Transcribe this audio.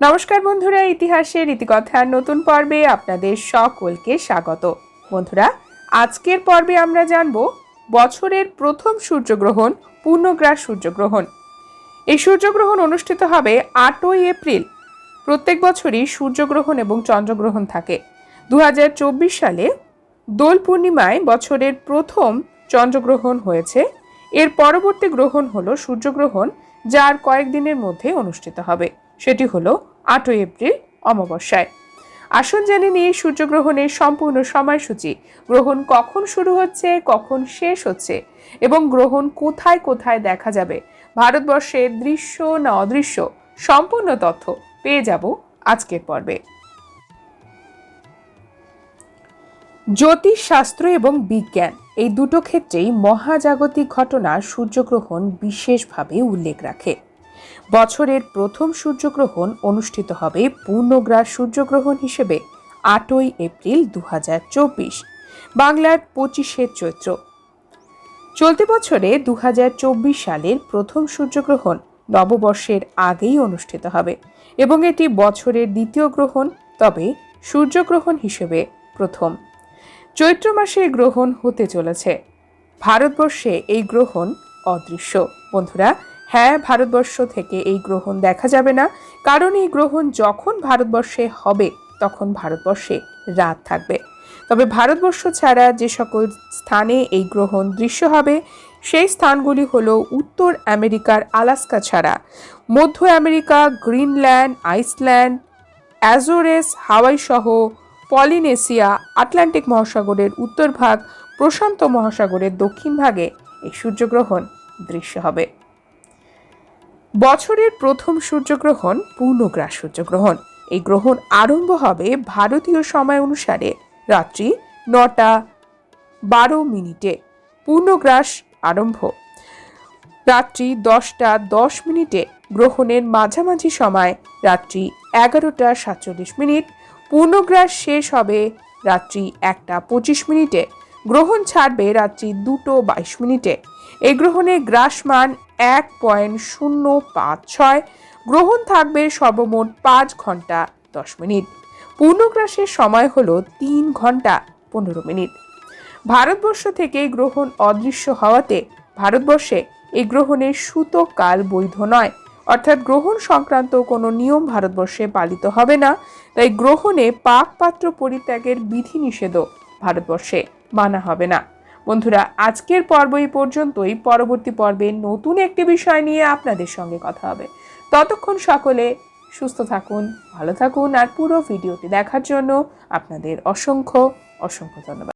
নমস্কার বন্ধুরা, ইতিহাসের ইতিকথার নতুন পর্বে আপনাদের সকলকে স্বাগত। বন্ধুরা, আজকের পর্বে আমরা জানব বছরের প্রথম সূর্যগ্রহণ, পূর্ণগ্রাস সূর্যগ্রহণ। এই সূর্যগ্রহণ অনুষ্ঠিত হবে আটই এপ্রিল। প্রত্যেক বছরই সূর্যগ্রহণ এবং চন্দ্রগ্রহণ থাকে। দু হাজার চব্বিশ সালে দোল পূর্ণিমায় বছরের প্রথম চন্দ্রগ্রহণ হয়েছে। এর পরবর্তী গ্রহণ হলো সূর্যগ্রহণ যার কয়েকদিনের মধ্যে অনুষ্ঠিত হবে। সেটি হলো আটই এপ্রিল, অমাবস্যায়। আসুন জেনে নিয়ে সূর্যগ্রহণের সম্পূর্ণ সময়সূচি, গ্রহণ কখন শুরু হচ্ছে, কখন শেষ হচ্ছে, এবং গ্রহণ কোথায় কোথায় দেখা যাবে, ভারতবর্ষের দৃশ্য না অদৃশ্য, সম্পূর্ণ তথ্য পেয়ে যাব আজকের পর্বে। জ্যোতিষশাস্ত্র এবং বিজ্ঞান, এই দুটো ক্ষেত্রেই মহাজাগতিক ঘটনা সূর্যগ্রহণ বিশেষভাবে উল্লেখ রাখে। বছরের প্রথম সূর্যগ্রহণ অনুষ্ঠিত হবে পূর্ণগ্রাস সূর্যগ্রহণ হিসেবে, আটই এপ্রিল দু হাজার চব্বিশ, বাংলার পঁচিশে চৈত্র। চলতি বছরে দু হাজার চব্বিশ সালের প্রথম সূর্যগ্রহণ নববর্ষের আগেই অনুষ্ঠিত হবে এবং এটি বছরের দ্বিতীয় গ্রহণ, তবে সূর্যগ্রহণ হিসেবে প্রথম। চৈত্র মাসে গ্রহণ হতে চলেছে। ভারতবর্ষে এই গ্রহণ অদৃশ্য। বন্ধুরা হ্যাঁ ভারতবর্ষ থেকে এই গ্রহণ দেখা যাবে না। কারণ এই গ্রহণ যখন ভারতবর্ষে হবে, তখন ভারতবর্ষে রাত থাকবে। তবে ভারতবর্ষ ছাড়া যে সকল স্থানে এই গ্রহণ দৃশ্য হবে, সেই স্থানগুলি হল উত্তর আমেরিকার আলাস্কা ছাড়া। মধ্য America, Greenland, Iceland, Azores, Hawaii সহ পলিনেসিয়া আটলান্টিক মহাসাগরের উত্তর ভাগ, প্রশান্ত মহাসাগরের দক্ষিণ ভাগে এই সূর্যগ্রহণ দৃশ্য হবে। বছরের প্রথম সূর্যগ্রহণ পূর্ণগ্রাস সূর্যগ্রহণ। এই গ্রহণ আরম্ভ হবে ভারতীয় সময় অনুসারে রাত্রি নটা বারো মিনিটে। পূর্ণগ্রাস আরম্ভ। রাত্রি দশটা দশ মিনিটে। গ্রহণের মাঝামাঝি সময় রাত্রি এগারোটা সাতচল্লিশ মিনিট। পূর্ণগ্রাস শেষ হবে রাত্রি একটা পঁচিশ মিনিটে। গ্রহণ ছাড়বে রাত্রি দুটো বাইশ মিনিটে। এই গ্রহণে গ্রাসমান এক পয়েন্ট শূন্য পাঁচ ছয়। গ্রহণ থাকবে সর্বমোট পাঁচ ঘণ্টা দশ মিনিট। পূর্ণগ্রাসের সময় হলো তিন ঘণ্টা পনেরো মিনিট। ভারতবর্ষ থেকে গ্রহণ অদৃশ্য হওয়াতে, ভারতবর্ষে এই গ্রহণের কাল বৈধ নয়। অর্থাৎ গ্রহণ সংক্রান্ত কোনো নিয়ম ভারতবর্ষে পালিত হবে না, তাই গ্রহণে পাক পাত্র পরিত্যাগের বিধিনিষেধও ভারতবর্ষে মানা হবে না। বন্ধুরা, আজকের পর্ব এই পর্যন্তই। পরবর্তী পর্বে নতুন একটি বিষয় নিয়ে আপনাদের সঙ্গে কথা হবে। ততক্ষণ সকলে সুস্থ থাকুন, ভালো থাকুন, আর পুরো ভিডিওটি দেখার জন্য আপনাদের অসংখ্য অসংখ্য ধন্যবাদ।